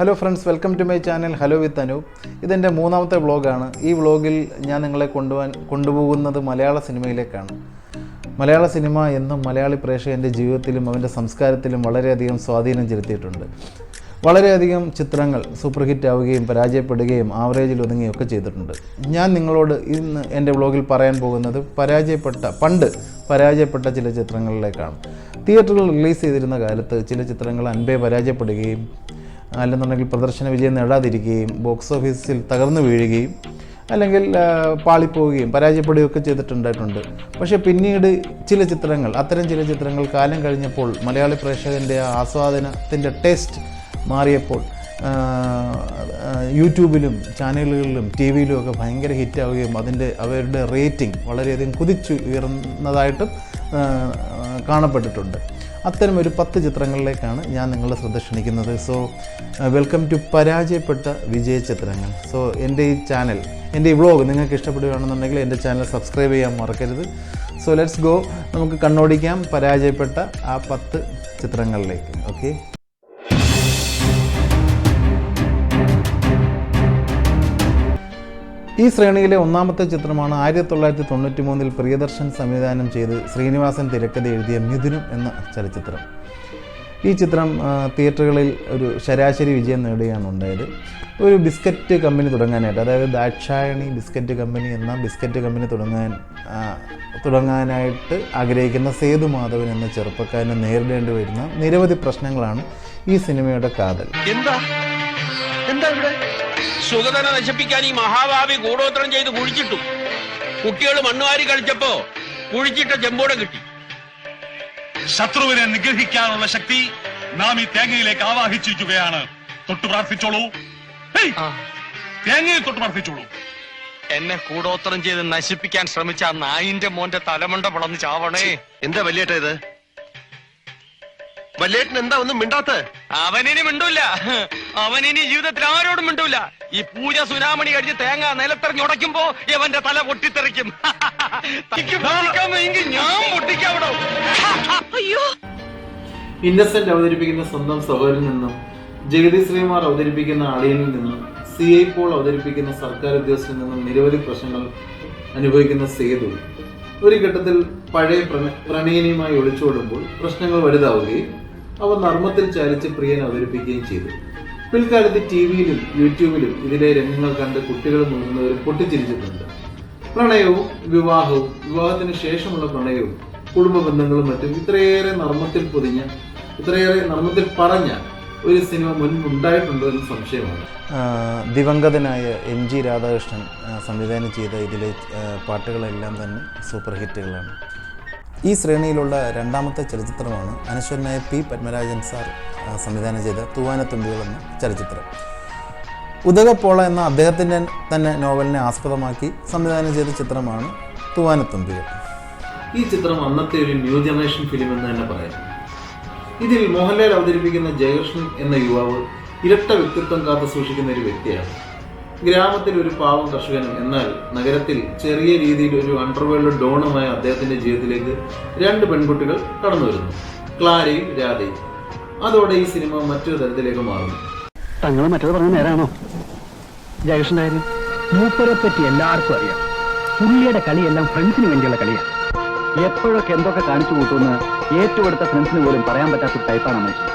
Hello friends welcome to my channel hello with Anoop ഇതെന്റെ മൂന്നാമത്തെ വ്ളോഗാണ് ഈ വ്ളോഗിൽ ഞാൻ നിങ്ങളെ കൊണ്ടുപോകാൻ കൊണ്ടുപോകുന്നത് മലയാള സിനിമയിലേക്കാണ്. മലയാള സിനിമ എന്നും മലയാളി പ്രേക്ഷകന്റെ ജീവിതത്തിലും അവന്റെ സംസ്കാരത്തിലും വളരെയധികം സ്വാധീനം ചെലുത്തിയിട്ടുണ്ട്. വളരെയധികം ചിത്രങ്ങൾ സൂപ്പർ ഹിറ്റ് ആവുകയും പരാജയപ്പെടുകയും ആവറേജിൽ ഒതുങ്ങുകയും ഒക്കെ ചെയ്തിട്ടുണ്ട്. ഞാൻ നിങ്ങളോട് ഇന്ന് എന്റെ വ്ളോഗിൽ പറയാൻ പോകുന്നത് പരാജയപ്പെട്ട പണ്ട് പരാജയപ്പെട്ട ചില ചിത്രങ്ങളിലേക്കാണ്. തിയേറ്ററിൽ റിലീസ് ചെയ്തിരുന്ന കാലത്ത് ചില ചിത്രങ്ങൾ അൻപേ പരാജയപ്പെടുകയും അല്ലെന്നുണ്ടെങ്കിൽ പ്രദർശന വിജയം നേടാതിരിക്കുകയും ബോക്സ് ഓഫീസിൽ തകർന്നു വീഴുകയും അല്ലെങ്കിൽ പാളിപ്പോവുകയും പരാജയപ്പെടുകയൊക്കെ ചെയ്തിട്ടുണ്ടായിട്ടുണ്ട്. പക്ഷേ പിന്നീട് ചില ചിത്രങ്ങൾ അത്തരം ചില ചിത്രങ്ങൾ കാലം കഴിഞ്ഞപ്പോൾ മലയാളി പ്രേക്ഷകന്റെ ആസ്വാദനത്തിന്റെ ടേസ്റ്റ് മാറിയപ്പോൾ യൂട്യൂബിലും ചാനലുകളിലും ടി വിയിലും ഒക്കെ ഭയങ്കര ഹിറ്റാവുകയും അതിന്റെ അവരുടെ റേറ്റിംഗ് വളരെയധികം കുതിച്ചു ഉയർന്നതായിട്ടും കാണപ്പെട്ടിട്ടുണ്ട്. അത്തരം ഒരു പത്ത് ചിത്രങ്ങളിലേക്കാണ് ഞാൻ നിങ്ങളുടെ ശ്രദ്ധ ക്ഷണിക്കുന്നത് സോ വെൽക്കം ടു പരാജയപ്പെട്ട വിജയ ചിത്രങ്ങൾ. സോ എന്റെ ഈ ചാനൽ എന്റെ ഈ വ്ളോഗ് നിങ്ങൾക്ക് ഇഷ്ടപ്പെടുകയാണെന്നുണ്ടെങ്കിൽ എന്റെ ചാനൽ സബ്സ്ക്രൈബ് ചെയ്യാൻ മറക്കരുത്. സോ ലെറ്റ്സ് ഗോ നമുക്ക് കണ്ണോടിക്കാം പരാജയപ്പെട്ട ആ പത്ത് ചിത്രങ്ങളിലേക്ക്. ഓക്കെ ഈ ശ്രേണിയിലെ ഒന്നാമത്തെ ചിത്രമാണ് ആയിരത്തി തൊള്ളായിരത്തി തൊണ്ണൂറ്റി മൂന്നിൽ പ്രിയദർശൻ സംവിധാനം ചെയ്ത് ശ്രീനിവാസൻ തിരക്കഥ എഴുതിയ മിഥുനം എന്ന ചലച്ചിത്രം. ഈ ചിത്രം തിയേറ്ററുകളിൽ ഒരു ശരാശരി വിജയം നേടുകയാണ് ഉണ്ടായത്. ഒരു ബിസ്ക്കറ്റ് കമ്പനി തുടങ്ങാനായിട്ട് അതായത് ദാക്ഷായണി ബിസ്ക്കറ്റ് കമ്പനി എന്ന ബിസ്ക്കറ്റ് കമ്പനി തുടങ്ങാൻ തുടങ്ങാനായിട്ട് ആഗ്രഹിക്കുന്ന സേതു മാധവൻ എന്ന ചെറുപ്പക്കാരനെ നേരിടേണ്ടി വരുന്ന നിരവധി പ്രശ്നങ്ങളാണ് ഈ സിനിമയുടെ കാതൽ. എന്താ? എന്താ സുഗതന നശിപ്പിക്കാൻ ഈ മഹാഭാവി ഗൂഢോത്രം ചെയ്ത് കുഴിച്ചിട്ടു. കുട്ടികൾ മണ്ണുവാരി കളിച്ചപ്പോ കുഴിച്ചിട്ട ചെമ്പോടെ കിട്ടി. ശത്രുവിനെ നിഗ്രഹിക്കാനുള്ള ശക്തി നാം ഈ തേങ്ങയിലേക്ക് ആവാഹിച്ചിരിക്കുകയാണ്. തൊട്ടു പ്രാർത്ഥിച്ചോളൂ. തേങ്ങയിൽ തൊട്ട് പ്രാർത്ഥിച്ചോളൂ. എന്നെ കൂടോത്രം ചെയ്ത് നശിപ്പിക്കാൻ ശ്രമിച്ച ആ നായിന്റെ മോന്റെ തലമുണ്ട പിളന്ന് ചാവണേ. എന്താ വല്യേട്ട ഇത്? വല്യേട്ടൻ എന്താ ഒന്നും മിണ്ടാത്ത? അവനിനി മിണ്ടൂല ഇനി ജീവിതത്തിൽ ആരോടും മിണ്ടൂല. ഈ പൂജ സുനാമണി കഴിഞ്ഞ് തേങ്ങ നിലത്തെറിഞ്ഞുടയ്ക്കുമ്പോ ഇവന്റെ തല പൊട്ടിത്തെറിക്കും. ഞാൻ പൊട്ടിക്കാവിടോ ഇന്നസെന്റ് അവതരിപ്പിക്കുന്ന സ്വന്തം സഹോദരിൽ നിന്നും ജഗതി ശ്രീമാർ അവതരിപ്പിക്കുന്ന അളിയനിൽ നിന്നും സി ഐ പോൾ അവതരിപ്പിക്കുന്ന സർക്കാർ ഉദ്യോഗസ്ഥരിൽ നിന്നും നിരവധി പ്രശ്നങ്ങൾ അനുഭവിക്കുന്ന സേതു ഒരു ഘട്ടത്തിൽ പഴയ പ്രണ- പ്രണയിനിയുമായി ഒളിച്ചോടുമ്പോൾ പ്രശ്നങ്ങൾ വലുതാവുകയും അവ നർമ്മത്തിൽ ചാലിച്ച് പ്രിയൻ അവതരിപ്പിക്കുകയും ചെയ്തു. പിൽക്കാലത്ത് ടി വിയിലും യൂട്യൂബിലും ഇതിലെ രംഗങ്ങൾ കണ്ട് കുട്ടികൾ മുങ്ങുന്നവർ പൊട്ടിച്ചിരിച്ചിട്ടുണ്ട്. പ്രണയവും വിവാഹവും വിവാഹത്തിന് ശേഷമുള്ള പ്രണയവും കുടുംബ ബന്ധങ്ങളും മറ്റും ഇത്രയേറെ നർമ്മത്തിൽ പൊതിഞ്ഞ ഇത്രയേറെ നർമ്മത്തിൽ പറഞ്ഞ ഒരു സിനിമ മുൻപുണ്ടായിട്ടുണ്ടോ എന്ന് സംശയമാണ്. ദിവംഗതനായ എം ജി രാധാകൃഷ്ണൻ സംവിധാനം ചെയ്ത ഇതിലെ പാട്ടുകളെല്ലാം തന്നെ സൂപ്പർ ഹിറ്റുകളാണ് ഈ ശ്രേണിയിലുള്ള രണ്ടാമത്തെ ചലച്ചിത്രമാണ് അനശ്വരനായ പി പത്മരാജൻ സാർ സംവിധാനം ചെയ്ത തൂവാനത്തുമ്പികൾ എന്ന ചലച്ചിത്രം. ഉദകപ്പോള എന്ന അദ്ദേഹത്തിന്റെ തന്നെ നോവലിനെ ആസ്പദമാക്കി സംവിധാനം ചെയ്ത ചിത്രമാണ് തൂവാനത്തുമ്പികൾ. ഈ ചിത്രം അന്നത്തെ ഒരു ന്യൂ ജനറേഷൻ ഫിലിം എന്ന് തന്നെ പറയാം. ഇതിൽ മോഹൻലാൽ അവതരിപ്പിക്കുന്ന ജയകൃഷ്ണൻ എന്ന യുവാവ് ഇരട്ട വ്യക്തിത്വം കാത്തു സൂക്ഷിക്കുന്ന ഒരു വ്യക്തിയാണ്. ഗ്രാമത്തിൽ ഒരു പാവം കർഷകൻ എന്നാൽ നഗരത്തിൽ ചെറിയ രീതിയിൽ ഒരു അണ്ടർവേൾഡ് ഡോണുമായ അദ്ദേഹത്തിന്റെ ജീവിതത്തിലേക്ക് രണ്ട് പെൺകുട്ടികൾ കടന്നു വരുന്നു. ക്ലാരയും രാധയും. അതോടെ ഈ സിനിമ മറ്റൊരു തരത്തിലേക്ക് മാറുന്നു. തങ്ങൾ മറ്റത് പറഞ്ഞ നേരാണോ? ജയകൃഷ്ണന്റെ കാര്യം മൂപ്പരെ പറ്റി എല്ലാവർക്കും അറിയാം. പുള്ളിയുടെ കളിയെല്ലാം ഫ്രണ്ട്സിന് വേണ്ടിയുള്ള കളിയാണ് എപ്പോഴൊക്കെ എന്തൊക്കെ കാണിച്ചു കൂട്ടുമെന്ന് ഏറ്റവും അടുത്ത ഫ്രണ്ട്സിന് പോലും പറയാൻ പറ്റാത്ത ടൈപ്പാണ് മനുഷ്യൻ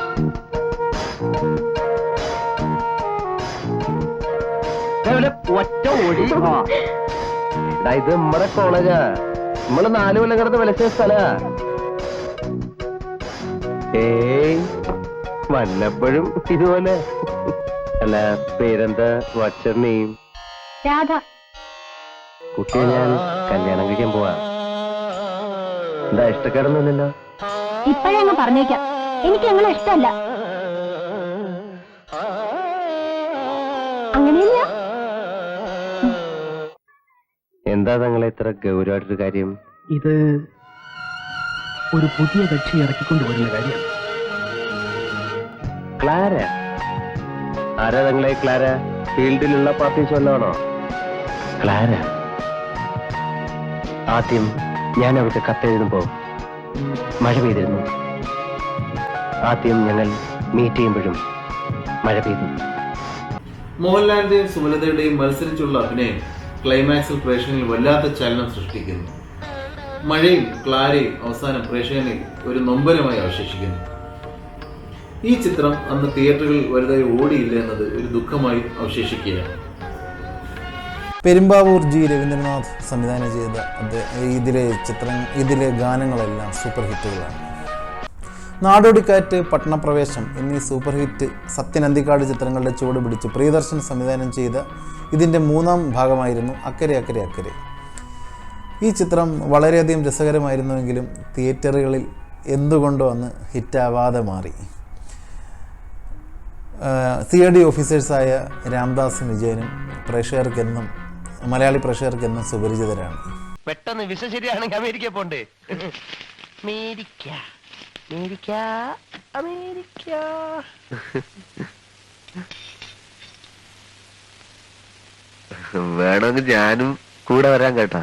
ഒറ്റ ഓടി ഇത് നമ്മടെ കോളേജാ നമ്മൾ നാലു കൊല്ലം കിടന്ന് വിലച്ച സ്ഥല. ഏയ് വല്ലപ്പോഴും ഇതുപോലെ. അല്ല പേരെന്താ? WhatsApp name Radha. കുട്ടിയെ ഞാൻ കല്യാണം കഴിക്കാൻ പോവാ. എന്താ ഇഷ്ടക്കാരൊന്നുമില്ലല്ലോ ഇപ്പോഴേ അങ്ങ് പറഞ്ഞേക്കാം. എനിക്ക് ഞങ്ങളെ ഇഷ്ടമല്ല. എന്താ തങ്ങളെ ഇത്ര ഗൗരവമായിട്ടൊരു കാര്യം? ഇത് ഒരു പുതിയ കക്ഷി ഇറക്കിക്കൊണ്ട് വരുന്ന കാര്യം. ക്ലാര. ആരാ തങ്ങളെ ക്ലാര? ഫീൽഡിലുള്ള പാർട്ടി വല്ലതാണോ ക്ലാര. ആദ്യം ഞാൻ അവർക്ക് കത്തെഴുതുമ്പോ മഴ പെയ്തിരുന്നു. ആദ്യം ഞങ്ങൾ മീറ്റ് ചെയ്യുമ്പോഴും മഴ പെയ്തു. മോഹൻലാലിന്റെയും സുമലതയുടെയും മത്സരിച്ചുള്ള അഭിനയം ക്ലൈമാക്സിൽ പ്രേക്ഷകനിൽ വല്ലാത്ത ചലനം സൃഷ്ടിക്കുന്നു. മഴയും ക്ലാരയും അവസാനം പ്രേക്ഷകനിൽ ഒരു നൊമ്പരമായി അവശേഷിക്കുന്നു. ഈ ചിത്രം അന്ന് തിയേറ്ററുകളിൽ വലുതായി ഓടിയില്ല എന്നത് ഒരു ദുഃഖമായി അവശേഷിക്കുകയാണ്. പെരുമ്പാവൂർ ജി രവീന്ദ്രനാഥ് സംവിധാനം ചെയ്ത ഇതിലെ ചിത്രം ഇതിലെ ഗാനങ്ങളെല്ലാം സൂപ്പർ ഹിറ്റുകളാണ്. നാടോടിക്കാറ്റ് പട്ടണപ്രവേശം എന്നീ സൂപ്പർ ഹിറ്റ് സത്യനന്ദിക്കാട് ചിത്രങ്ങളുടെ ചുവട് പിടിച്ച് പ്രിയദർശൻ സംവിധാനം ചെയ്ത ഇതിന്റെ മൂന്നാം ഭാഗമായിരുന്നു അക്കരെ അക്കരെ അക്കരെ. ഈ ചിത്രം വളരെയധികം രസകരമായിരുന്നുവെങ്കിലും തിയേറ്ററുകളിൽ എന്തുകൊണ്ടോ അന്ന് ഹിറ്റാവാതെ മാറി. സി ഐ ഡി ഓഫീസേഴ്സായ രാംദാസും വിജയനും പ്രേക്ഷകർക്കെന്നും മലയാളി പ്രേക്ഷകർക്കെന്നും സുപരിചിതരാണ്. പെട്ടെന്ന് ശരിയാണെങ്കിൽ അമേരിക്ക പോണ്ടേ? അമേരിക്ക. America America. വേണമെങ്കിൽ ഞാനും കൂടെ വരാൻ കേട്ടാ.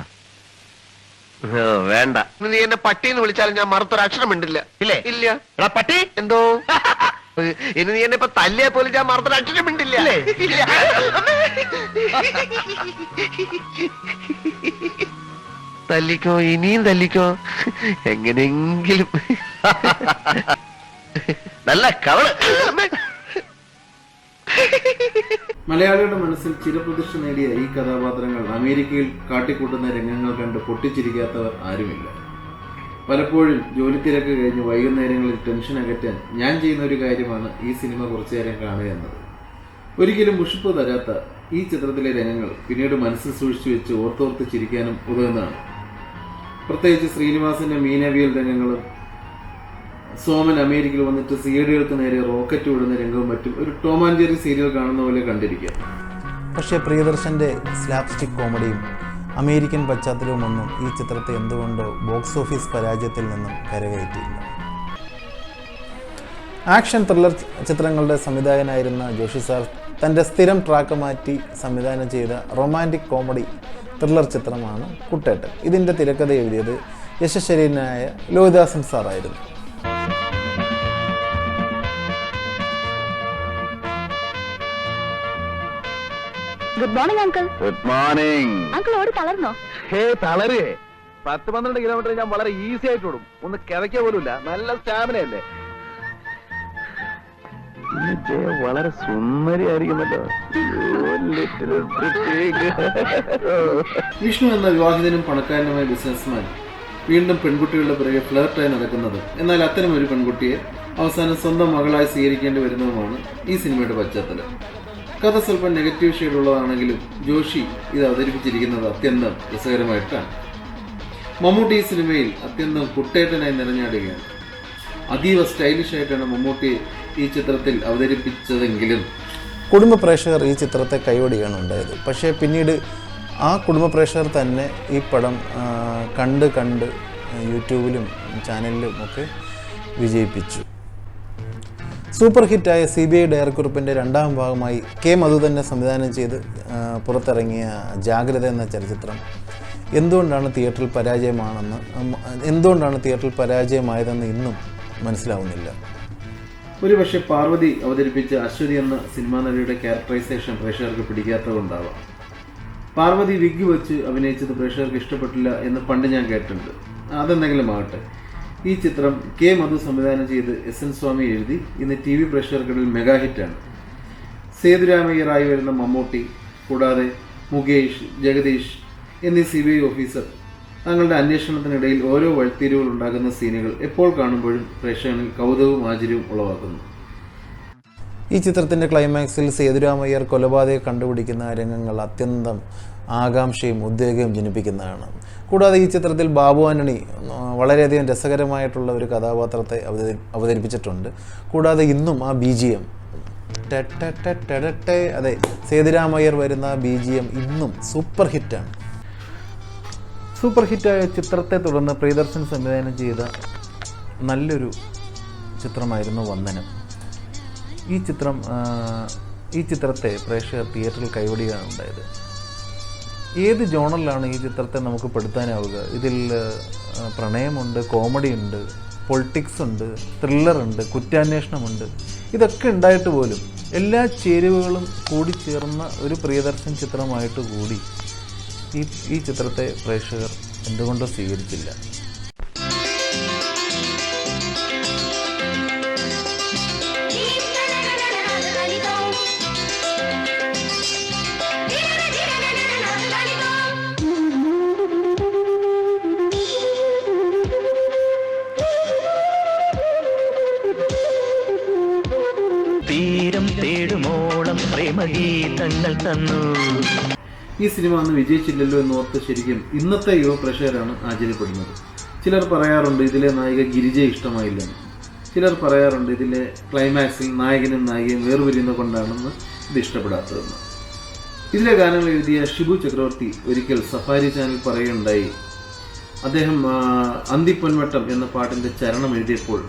വേണ്ട. നീ എന്നെ പട്ടിന്ന് വിളിച്ചാലും ഞാൻ മറുത്തൊരു അക്ഷരം മിണ്ടില്ല. ഇല്ലേ? ഇല്ല. എടാ പട്ടി? എന്തോ? ഇനി നീ എന്നെ ഇപ്പൊ തല്ലിയെ പോലെ ഞാൻ മറുത്തൊരു അക്ഷരം മിണ്ടില്ല ഇല്ല. തല്ലിക്കോ ഇനിയും തല്ലിക്കോ? എങ്ങനെയെങ്കിലും. നല്ല കവൾ. മലയാളിയുടെ മനസ്സിൽ ചിരപ്രതിഷ്ഠ നേടിയ ഈ കഥാപാത്രങ്ങൾ അമേരിക്കയിൽ കാട്ടിക്കൂട്ടുന്ന രംഗങ്ങൾ കണ്ട് പൊട്ടിച്ചിരിക്കാത്തവർ ആരുമില്ല. പലപ്പോഴും ജോലി തിരക്ക് കഴിഞ്ഞ് വൈകുന്നേരങ്ങളിൽ ടെൻഷൻ അകറ്റാൻ ഞാൻ ചെയ്യുന്ന ഒരു കാര്യമാണ് ഈ സിനിമ കുറച്ചു നേരം കാണുക എന്നത്. ഒരിക്കലും മുഷിപ്പ് തരാത്ത ഈ ചിത്രത്തിലെ രംഗങ്ങൾ പിന്നീട് മനസ്സിൽ സൂക്ഷിച്ചു വെച്ച് ഓർത്തോർത്ത് ചിരിക്കാനും ഉതകുന്നതാണ്. പ്രത്യേകിച്ച് ശ്രീനിവാസന്റെ മീനവിയൽ രംഗങ്ങളും സോമൻ അമേരിക്കയിൽ വന്നിട്ട് സി നേരെ റോക്കറ്റ് വിടുന്ന രംഗവും മറ്റും ഒരു ടോം സീരിയൽ കാണുന്ന പോലെ കണ്ടിരിക്കുക. പക്ഷേ പ്രിയദർശന്റെ സ്ലാപ്സ്റ്റിക് കോമഡിയും അമേരിക്കൻ പശ്ചാത്തലവുമൊന്നും ഈ ചിത്രത്തെ എന്തുകൊണ്ടോ ബോക്സ് ഓഫീസ് പരാജയത്തിൽ നിന്നും കരകയറ്റിയില്ല. ആക്ഷൻ ത്രില്ലർ ചിത്രങ്ങളുടെ സംവിധായകനായിരുന്ന ജോഷി സാർ തന്റെ സ്ഥിരം ട്രാക്ക് മാറ്റി സംവിധാനം ചെയ്ത റൊമാന്റിക് കോമഡി ത്രില്ലർ ചിത്രമാണ് കുട്ടേട്ടൻ. ഇതിന്റെ തിരക്കഥ എഴുതിയത് യശശരീനായ Lohidasan സാറായിരുന്നു. Good morning uncle good morning uncle ഓടി തളർന്നോ? ഹേ തളരേ. പത്ത് പന്ത്രണ്ട് കിലോമീറ്റർ ഞാൻ വളരെ ഈസി ആയിട്ട് ഓടും. ഒന്ന് കിതയ്ക്ക ഇല്ല നല്ല സ്റ്റാമിന അല്ലേ? വളരെ സുന്ദരിയായിരിക്കുന്നല്ലോ വിഷ്ണു എന്ന വിവാഹിതനും പണക്കാരനുമായ ബിസിനസ്മാൻ വീണ്ടും പെൺകുട്ടികളുടെ പിറകെ ഫ്ലേർട്ടായി നടക്കുന്നത്. എന്നാൽ അത്തരം ഒരു പെൺകുട്ടിയെ അവസാനം സ്വന്തം മകളായി സ്വീകരിക്കേണ്ടി വരുന്നതുമാണ് ഈ സിനിമയുടെ പശ്ചാത്തലം. കഥ സ്വല്പം നെഗറ്റീവ് ഷെയ്ഡുള്ളതാണെങ്കിലും ജോഷി ഇത് അവതരിപ്പിച്ചിരിക്കുന്നത് അത്യന്തം രസകരമായിട്ടാണ്. മമ്മൂട്ടി ഈ സിനിമയിൽ അത്യന്തം കുട്ടേട്ടനായി നിറഞ്ഞാടുകയാണ്. അതീവ സ്റ്റൈലിഷ് ആയിട്ടാണ് മമ്മൂട്ടിയെ ഈ ചിത്രത്തിൽ അവതരിപ്പിച്ചതെങ്കിലും കുടുംബ പ്രേക്ഷകർ ഈ ചിത്രത്തെ കൈവടിയാണ് ഉണ്ടായത്. പക്ഷേ പിന്നീട് ആ കുടുംബ പ്രേക്ഷകർ തന്നെ ഈ പടം കണ്ട് കണ്ട് യൂട്യൂബിലും ചാനലിലും ഒക്കെ വിജയിപ്പിച്ചു. സൂപ്പർ ഹിറ്റായ സി ബി ഐ ഡയറക്കുറിപ്പിന്റെ രണ്ടാം ഭാഗമായി കെ മധു തന്നെ സംവിധാനം ചെയ്ത് പുറത്തിറങ്ങിയ ജാഗ്രത എന്ന ചലച്ചിത്രം. എന്തുകൊണ്ടാണ് തിയേറ്ററിൽ പരാജയമാണെന്ന് എന്തുകൊണ്ടാണ് തിയേറ്ററിൽ പരാജയമായതെന്ന് ഇന്നും മനസ്സിലാവുന്നില്ല. ഒരുപക്ഷെ പാർവതി അവതരിപ്പിച്ച അശ്വതി എന്ന സിനിമാ നടിയുടെ ക്യാരക്ടറൈസേഷൻ പ്രേക്ഷകർക്ക് പിടിക്കാത്തതുകൊണ്ടാവാം. പാർവതി വിഗ് വെച്ച് അഭിനയിച്ചത് പ്രേക്ഷകർക്ക് ഇഷ്ടപ്പെട്ടില്ല എന്ന് പണ്ട് ഞാൻ കേട്ടിട്ടുണ്ട്. അതെന്തെങ്കിലും ആകട്ടെ. ഈ ചിത്രം കെ മധു സംവിധാനം ചെയ്ത് എസ് എൻ സ്വാമി എഴുതി. ഇന്ന് ടി വി പ്രേക്ഷകർക്കിടയിൽ മെഗാ ഹിറ്റാണ്. സേതുരാമയ്യറായി വരുന്ന മമ്മൂട്ടി കൂടാതെ മുകേഷ് ജഗദീഷ് എന്നീ സി ബി ഐ ഓഫീസർ തങ്ങളുടെ അന്വേഷണത്തിനിടയിൽ ഓരോ വഴിത്തിരിവുകൾ ഉണ്ടാകുന്ന സീനുകൾ എപ്പോൾ കാണുമ്പോഴും പ്രേക്ഷകനിൽ കൗതുകവും ആചര്യവും ഉളവാക്കുന്നു. ഈ ചിത്രത്തിന്റെ ക്ലൈമാക്സിൽ സേതുരാമയ്യർ കൊലപാതകം കണ്ടുപിടിക്കുന്ന രംഗങ്ങൾ അത്യന്തം ആകാംക്ഷയും ഉദ്വേഗവും ജനിപ്പിക്കുന്നതാണ്. കൂടാതെ ഈ ചിത്രത്തിൽ ബാബു ആന്റണി വളരെയധികം രസകരമായിട്ടുള്ള ഒരു കഥാപാത്രത്തെ അവതരി അവതരിപ്പിച്ചിട്ടുണ്ട്. കൂടാതെ ഇന്നും ആ ബി ജി എം അതെ സേതുരാമയ്യർ വരുന്ന ബി ജി എം ഇന്നും സൂപ്പർ ഹിറ്റാണ്. സൂപ്പർ ഹിറ്റായ ചിത്രത്തെ തുടർന്ന് പ്രിയദർശൻ സംവിധാനം ചെയ്ത നല്ലൊരു ചിത്രമായിരുന്നു വന്ദനം. ഈ ചിത്രം ഈ ചിത്രത്തെ പ്രേക്ഷകർ തിയേറ്ററിൽ കൈവടിയാണ് ഉണ്ടായത്. ഏത് ജോണറിലാണ് ഈ ചിത്രത്തെ നമുക്ക് പെടുത്താനാവുക? ഇതിൽ പ്രണയമുണ്ട് കോമഡി ഉണ്ട് പൊളിറ്റിക്സ് ഉണ്ട് ത്രില്ലറുണ്ട് കുറ്റാന്വേഷണമുണ്ട് ഇതൊക്കെ ഉണ്ടായിട്ട് പോലും എല്ലാ ചേരുവകളും കൂടി ചേർന്ന ഒരു പ്രിയദർശൻ ചിത്രമായിട്ട് കൂടി ഈ ഈ ചിത്രത്തെ പ്രേക്ഷകർ എന്തുകൊണ്ടോ സ്വീകരിച്ചില്ല. തീരം തേടുമോളം പ്രേമഗീതങ്ങൾ തന്നു. ഈ സിനിമ അന്ന് വിജയിച്ചില്ലല്ലോ എന്ന് ഓർത്ത് ശരിക്കും ഇന്നത്തെ യുവ പ്രേക്ഷകരാണ് ആശ്ചര്യപ്പെടുന്നത്. ചിലർ പറയാറുണ്ട് ഇതിലെ നായിക ഗിരിജയെ ഇഷ്ടമായില്ലെന്ന്. ചിലർ പറയാറുണ്ട് ഇതിലെ ക്ലൈമാക്സിൽ നായകനും നായികയും വേർപിരിയുന്ന കൊണ്ടാണെന്ന് ഇത് ഇഷ്ടപ്പെടാത്തതെന്ന്. ഇതിലെ ഗാനങ്ങൾ എഴുതിയ ഷിബു ചക്രവർത്തി ഒരിക്കൽ സഫാരി ചാനൽ പറയുകയുണ്ടായി. അദ്ദേഹം അന്തിപ്പൊൻവട്ടം എന്ന പാട്ടിന്റെ ചരണം എഴുതിയപ്പോൾ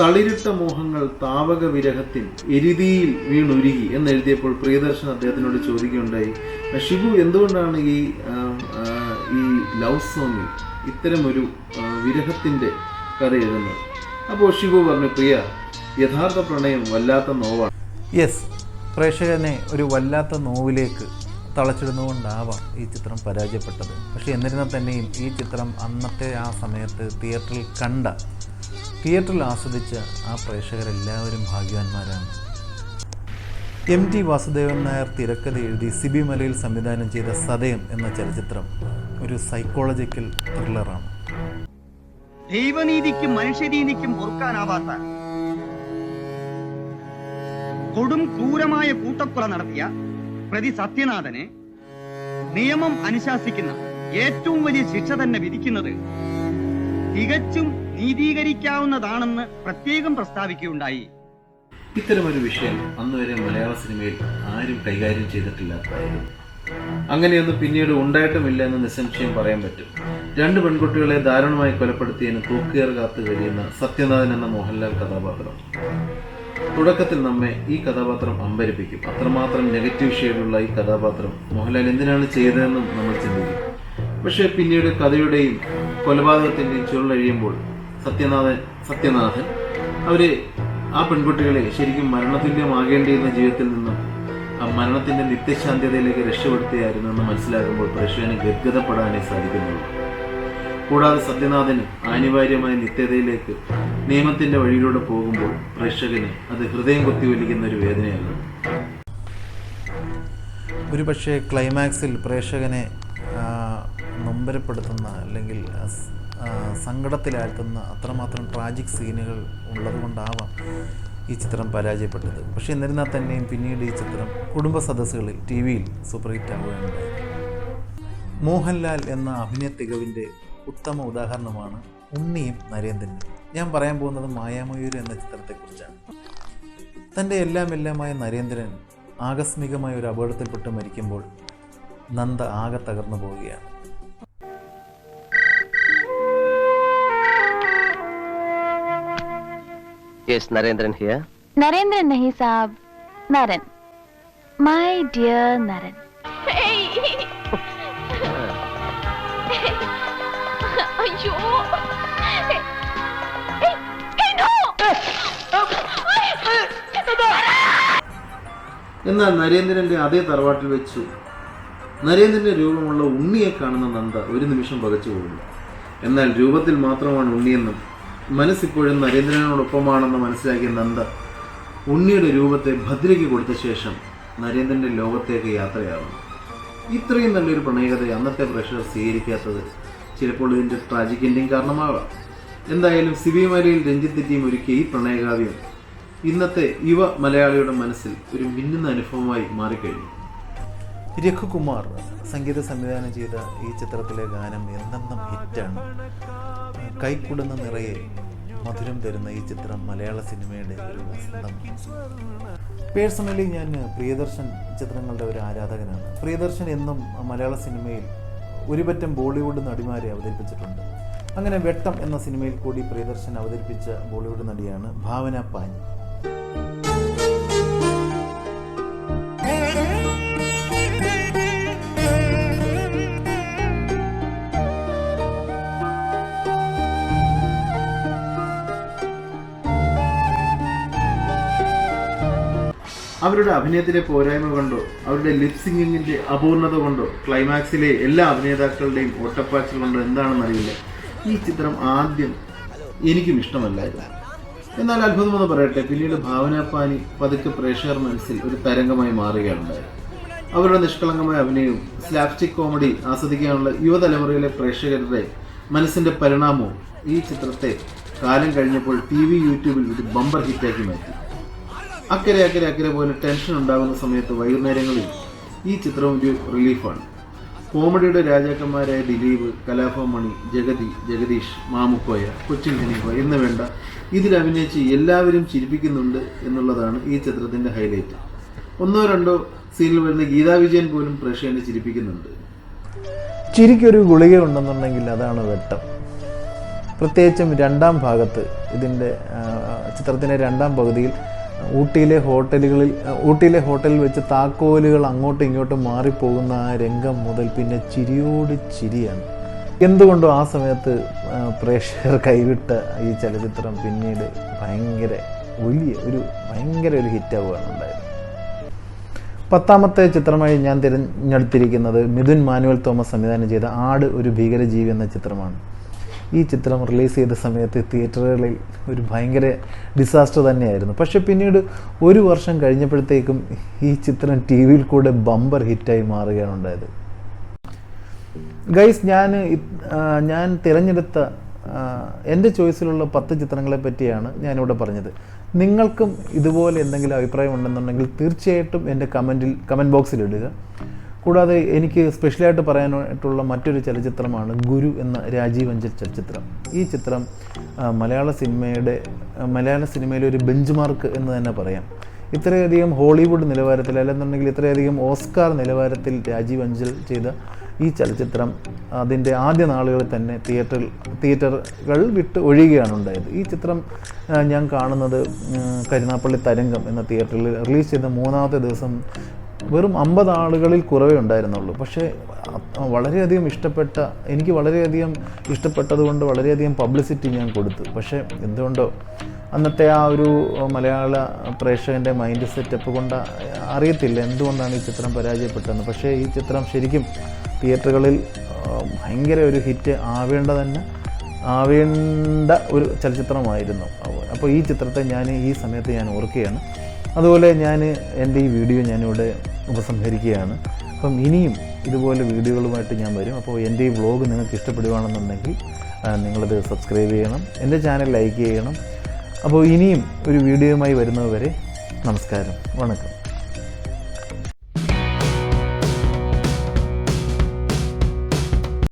തളിരിട്ട മോഹങ്ങൾ താവക വിരഹത്തിൽ എരിതിയിൽ വീണുരുകി എന്നെഴുതിയപ്പോൾ പ്രിയദർശൻ അദ്ദേഹത്തിനോട് ചോദിക്കുകയുണ്ടായി "ആ, ഷിബു എന്തുകൊണ്ടാണ് ഈ ഈ ലവ് സോങ്ങിൽ ഇത്തരമൊരു വിരഹത്തിന്റെ കഥ എഴുതുന്നത്? അപ്പോൾ ഷിബു പറഞ്ഞു പ്രിയ യഥാർത്ഥ പ്രണയം വല്ലാത്ത നോവാണ്. യെസ് പ്രേക്ഷകനെ ഒരു വല്ലാത്ത നോവിലേക്ക് തളച്ചിടുന്നതുകൊണ്ടാവാം ഈ ചിത്രം പരാജയപ്പെട്ടത്. പക്ഷേ എന്നിരുന്നാൽ തന്നെയും ഈ ചിത്രം അന്നത്തെ ആ സമയത്ത് തിയേറ്ററിൽ കണ്ട തിയേറ്ററിൽ ആസ്വദിച്ച ആ പ്രേക്ഷകരെല്ലാവരും ഭാഗ്യവാന്മാരാണ്. എം ടി വാസുദേവൻ നായർ തിരക്കഥ എഴുതി സിബി മലയിൽ സംവിധാനം ചെയ്ത സതയം എന്ന ചലച്ചിത്രം ഒരു സൈക്കോളജിക്കൽ ത്രില്ലറാണ് ദൈവനീതിക്കും മനുഷ്യനീതിക്കും പൊറുക്കാനാവാത്ത കൊടും ക്രൂരമായ കൂട്ടക്കൊല നടത്തിയ പ്രതി സത്യനാഥനെ നിയമം അനുശാസിക്കുന്ന ഏറ്റവും വലിയ ശിക്ഷ തന്നെ വിധിക്കുന്നത് തികച്ചും നീതീകരിക്കാവുന്നതാണെന്ന് പ്രത്യേകം പ്രസ്താവിക്കുകയുണ്ടായി. ഇത്തരമൊരു വിഷയം അന്നുവരെ മലയാള സിനിമയിൽ ആരും കൈകാര്യം ചെയ്തിട്ടില്ലാത്തതായിരുന്നു. അങ്ങനെയൊന്നും പിന്നീട് ഉണ്ടായിട്ടുമില്ല എന്ന് നിസ്സംശയം പറയാൻ പറ്റും. രണ്ട് പെൺകുട്ടികളെ ദാരുണമായി കൊലപ്പെടുത്തിയതിന് തൂക്കുകയർ കാത്തു കഴിയുന്ന സത്യനാഥൻ എന്ന മോഹൻലാൽ കഥാപാത്രം. തുടക്കത്തിൽ നമ്മെ ഈ കഥാപാത്രം അമ്പരിപ്പിക്കും. അത്രമാത്രം നെഗറ്റീവ് ഷെയ്ഡുള്ള ഈ കഥാപാത്രം മോഹൻലാൽ എന്തിനാണ് ചെയ്തതെന്നും നമ്മൾ ചിന്തിക്കും. പക്ഷേ പിന്നീട് കഥയുടെയും കൊലപാതകത്തിന്റെയും ചുരുളഴിയുമ്പോൾ സത്യനാഥൻ സത്യനാഥൻ അവരെ ആ പെൺകുട്ടികളെ ശരിക്കും മരണതുല്യമാകേണ്ടിയിരുന്ന ജീവിതത്തിൽ നിന്നും ആ മരണത്തിന്റെ നിത്യശാന്തിയതയിലേക്ക് രക്ഷപ്പെടുത്തിയായിരുന്നു എന്ന് മനസ്സിലാക്കുമ്പോൾ പ്രേക്ഷകന് ഗദ്ഗതപ്പെടാനേ സാധിക്കുന്നുള്ളൂ. കൂടാതെ സത്യനാഥന് അനിവാര്യമായ നിത്യതയിലേക്ക് നിയമത്തിന്റെ വഴിയിലൂടെ പോകുമ്പോൾ പ്രേക്ഷകന് അത് ഹൃദയം കൊത്തിവലിക്കുന്ന ഒരു വേദനയാണ്. ഒരു പക്ഷേ ക്ലൈമാക്സിൽ പ്രേക്ഷകനെ നൊമ്പരപ്പെടുത്തുന്ന അല്ലെങ്കിൽ സങ്കടത്തിലാഴ്ത്തുന്ന അത്രമാത്രം ട്രാജിക് സീനുകൾ ഉള്ളതുകൊണ്ടാവാം ഈ ചിത്രം പരാജയപ്പെട്ടത്. പക്ഷേ എന്നിരുന്നാൽ തന്നെയും പിന്നീട് ഈ ചിത്രം കുടുംബ സദസ്സുകളിൽ ടി വിയിൽ സൂപ്പർ ഹിറ്റ് മോഹൻലാൽ എന്ന അഭിനയ തികവിന്റെ ഉത്തമ ഉദാഹരണമാണ് ഉണ്ണിയും നരേന്ദ്രനും. ഞാൻ പറയാൻ പോകുന്നത് മായാമയൂർ എന്ന ചിത്രത്തെക്കുറിച്ചാണ്. തന്റെ എല്ലാം എല്ലാമായ നരേന്ദ്രൻ ആകസ്മികമായ ഒരു അപകടത്തിൽപ്പെട്ട് മരിക്കുമ്പോൾ നന്ദ ആകെ തകർന്നു പോവുകയാണ്. യെസ് നരേന്ദ്രൻ ഹിയർ നരേന്ദ്രൻ നഹി സാബ് നരൻ മൈ ഡിയർ നരൻ അയ്യോ എന്നാൽ നരേന്ദ്രന്റെ അതേ തറവാട്ടിൽ വെച്ചു. നരേന്ദ്രന്റെ രൂപമുള്ള ഉണ്ണിയെ കാണുന്ന നന്ദ ഒരു നിമിഷം പകച്ചു പോകുന്നു. എന്നാൽ രൂപത്തിൽ മാത്രമാണ് ഉണ്ണിയെന്നും മനസ്സിപ്പോഴും നരേന്ദ്രനോടൊപ്പമാണെന്ന് മനസ്സിലാക്കിയ നന്ദ ഉണ്ണിയുടെ രൂപത്തെ ഭദ്രയ്ക്ക് കൊടുത്ത ശേഷം നരേന്ദ്രന്റെ ലോകത്തേക്ക് യാത്രയാകുന്നു ഇത്രയും നല്ലൊരു പ്രണയകഥ അന്നത്തെ പ്രഷർ സ്വീകരിക്കാത്തത് ചിലപ്പോൾ ഇതിന്റെ ട്രാജിക് എൻഡിങ് കാരണമാകാം എന്തായാലും സിബിമലയിൽ രഞ്ജിത്ത് ടീം ഒരുക്കിയ ഈ പ്രണയകാവ്യം ഇന്നത്തെ യുവ മലയാളിയുടെ മനസ്സിൽ ഒരു മിന്നുന്ന അനുഭവമായി മാറിക്കഴിഞ്ഞു. രഘുകുമാർ സംഗീത സംവിധാനം ചെയ്ത ഈ ചിത്രത്തിലെ ഗാനം എന്തെന്നും ഹിറ്റാണ്. കൈക്കുടുന്ന നിറയെ മധുരം തരുന്ന ഈ ചിത്രം മലയാള സിനിമയുടെ ഒരു പേഴ്സണലി ഞാൻ പ്രിയദർശൻ ചിത്രങ്ങളുടെ ഒരു ആരാധകനാണ്. പ്രിയദർശൻ എന്നും മലയാള സിനിമയിൽ ഒരുപറ്റം ബോളിവുഡ് നടിമാരെ അവതരിപ്പിച്ചിട്ടുണ്ട്. അങ്ങനെ വെട്ടം എന്ന സിനിമയിൽ കൂടി പ്രിയദർശൻ അവതരിപ്പിച്ച ബോളിവുഡ് നടിയാണ് ഭാവന പാനി അവരുടെ അഭിനയത്തിലെ പോരായ്മ കൊണ്ടോ? അവരുടെ ലിപ് സിംഗിങ്ങിന്റെ അപൂർണത കൊണ്ടോ? ക്ലൈമാക്സിലെ എല്ലാ അഭിനേതാക്കളുടെയും ഓട്ടപ്പാച്ചിൽ കൊണ്ടോ? എന്താണെന്ന് അറിയില്ല. ഈ ചിത്രം ആദ്യം എനിക്കും ഇഷ്ടമല്ലായിരുന്നു. എന്നാൽ അത്ഭുതമെന്ന് പറയട്ടെ പിന്നീട് ഭാവനാപ്പാനി പതുക്കെ പ്രേക്ഷകർ മനസ്സിൽ ഒരു തരംഗമായി മാറുകയാണുണ്ടായത് അവരുടെ നിഷ്കളങ്കമായ അഭിനയവും സ്ലാപ്സ്റ്റിക് കോമഡി ആസ്വദിക്കാനുള്ള യുവതലമുറയിലെ പ്രേക്ഷകരുടെ മനസ്സിന്റെ പരിണാമവും ഈ ചിത്രത്തെ കാലം കഴിഞ്ഞപ്പോൾ ടി വി യൂട്യൂബിൽ ഒരു ബമ്പർ ഹിറ്റാക്കി മാറ്റി. അക്കരെ അക്കരെ അക്കരെ പോലെ ടെൻഷൻ ഉണ്ടാകുന്ന സമയത്ത് വൈകുന്നേരങ്ങളിൽ ഈ ചിത്രം ഒരു റിലീഫാണ് കോമഡിയുടെ രാജാക്കന്മാരായ ദിലീപ് കലാഭവ മണി ജഗതി ജഗദീഷ് മാമുക്കോയ കൊച്ചിൻ ഹനീഫ എന്ന് വേണ്ട ഇതിൽ അഭിനയിച്ച് എല്ലാവരും ചിരിപ്പിക്കുന്നുണ്ട് എന്നുള്ളതാണ് ഈ ചിത്രത്തിന്റെ ഹൈലൈറ്റ് ഒന്നോ രണ്ടോ സീനിൽ വരുന്ന ഗീതാ വിജയൻ പോലും പ്രേക്ഷകനെ ചിരിപ്പിക്കുന്നുണ്ട്. ചിരിക്കൊരു ഗുളിക ഉണ്ടെന്നുണ്ടെങ്കിൽ അതാണ് വെട്ടം. പ്രത്യേകിച്ചും രണ്ടാം ഭാഗത്ത് ഇതിന്റെ ചിത്രത്തിന്റെ രണ്ടാം പകുതിയിൽ ഊട്ടിയിലെ ഹോട്ടലുകളിൽ ഊട്ടിയിലെ ഹോട്ടലിൽ വെച്ച് താക്കോലുകൾ അങ്ങോട്ടും ഇങ്ങോട്ടും മാറിപ്പോകുന്ന ആ രംഗം മുതൽ പിന്നെ ചിരിയോട് ചിരിയാണ്. എന്തുകൊണ്ടും ആ സമയത്ത് പ്രേക്ഷകർ കൈവിട്ട ഈ ചലച്ചിത്രം പിന്നീട് ഭയങ്കര വലിയ ഒരു ഭയങ്കര ഒരു ഹിറ്റാവുകയാണ് ഉണ്ടായത്. പത്താമത്തെ ചിത്രമായി ഞാൻ തിരഞ്ഞെടുത്തിരിക്കുന്നത് മിഥുൻ മാനുവൽ തോമസ് സംവിധാനം ചെയ്ത ആട് ഒരു ഭീകരജീവി എന്ന ചിത്രമാണ്. ഈ ചിത്രം റിലീസ് ചെയ്ത സമയത്ത് തിയേറ്ററുകളിൽ ഒരു ഭയങ്കര ഡിസാസ്റ്റർ തന്നെയായിരുന്നു. പക്ഷെ പിന്നീട് ഒരു വർഷം കഴിഞ്ഞപ്പോഴത്തേക്കും ഈ ചിത്രം ടി വിയിൽ കൂടെ ബമ്പർ ഹിറ്റായി മാറുകയാണ് ഉണ്ടായത്. ഗൈസ് ഞാൻ ഞാൻ തിരഞ്ഞെടുത്ത എന്റെ ചോയ്സിലുള്ള പത്ത് ചിത്രങ്ങളെ പറ്റിയാണ് ഞാനിവിടെ പറഞ്ഞത്. നിങ്ങൾക്കും ഇതുപോലെ എന്തെങ്കിലും അഭിപ്രായം ഉണ്ടെന്നുണ്ടെങ്കിൽ തീർച്ചയായിട്ടും എന്റെ കമന്റിൽ കമന്റ് ബോക്സിൽ ഇടുക കൂടാതെ എനിക്ക് സ്പെഷ്യലായിട്ട് പറയാനായിട്ടുള്ള മറ്റൊരു ചലച്ചിത്രമാണ് ഗുരു എന്ന രാജീവ് അഞ്ചൽ ചലച്ചിത്രം. ഈ ചിത്രം മലയാള സിനിമയുടെ മലയാള സിനിമയിലെ ഒരു ബെഞ്ച് മാർക്ക് എന്ന് തന്നെ പറയാം. ഇത്രയധികം ഹോളിവുഡ് നിലവാരത്തിൽ അല്ലെന്നുണ്ടെങ്കിൽ ഇത്രയധികം ഓസ്കാർ നിലവാരത്തിൽ രാജീവ് അഞ്ചൽ ചെയ്ത ഈ ചലച്ചിത്രം അതിന്റെ ആദ്യ നാളുകളിൽ തന്നെ തിയേറ്ററിൽ തിയേറ്ററുകൾ വിട്ട് ഒഴിയുകയാണ് ഉണ്ടായത്. ഈ ചിത്രം ഞാൻ കാണുന്നത് കരുനാപ്പള്ളി തരംഗം എന്ന തിയേറ്ററിൽ റിലീസ് ചെയ്ത മൂന്നാമത്തെ ദിവസം വെറും അമ്പത് ആളുകളിൽ കുറവേ ഉണ്ടായിരുന്നുള്ളൂ. പക്ഷേ വളരെയധികം ഇഷ്ടപ്പെട്ട എനിക്ക് വളരെയധികം ഇഷ്ടപ്പെട്ടതുകൊണ്ട് വളരെയധികം പബ്ലിസിറ്റി ഞാൻ കൊടുത്തു. പക്ഷേ എന്തുകൊണ്ടോ അന്നത്തെ ആ ഒരു മലയാള പ്രേക്ഷകന്റെ മൈൻഡ് സെറ്റപ്പ് കൊണ്ട് അറിയത്തില്ല എന്തുകൊണ്ടാണ് ഈ ചിത്രം പരാജയപ്പെട്ടതെന്ന്. പക്ഷേ ഈ ചിത്രം ശരിക്കും തിയേറ്ററുകളിൽ ഭയങ്കര ഒരു ഹിറ്റ് ആവേണ്ട തന്നെ ആവേണ്ട ഒരു ചലച്ചിത്രമായിരുന്നു. അപ്പോൾ ഈ ചിത്രത്തെ ഞാൻ ഈ സമയത്ത് ഞാൻ ഓർക്കുകയാണ്. അതുപോലെ ഞാൻ എന്റെ ഈ വീഡിയോ ഞാനിവിടെ ഉപസംഹരിക്കുകയാണ്. അപ്പം ഇനിയും ഇതുപോലെ വീഡിയോകളുമായിട്ട് ഞാൻ വരും. അപ്പോൾ എന്റെ ഈ വ്ളോഗ് നിങ്ങൾക്ക് ഇഷ്ടപ്പെടുകയാണെന്നുണ്ടെങ്കിൽ നിങ്ങളത് സബ്സ്ക്രൈബ് ചെയ്യണം. എന്റെ ചാനൽ ലൈക്ക് ചെയ്യണം. അപ്പോൾ ഇനിയും ഒരു വീഡിയോയുമായി വരുന്നതുവരെ നമസ്കാരം. വണക്കം.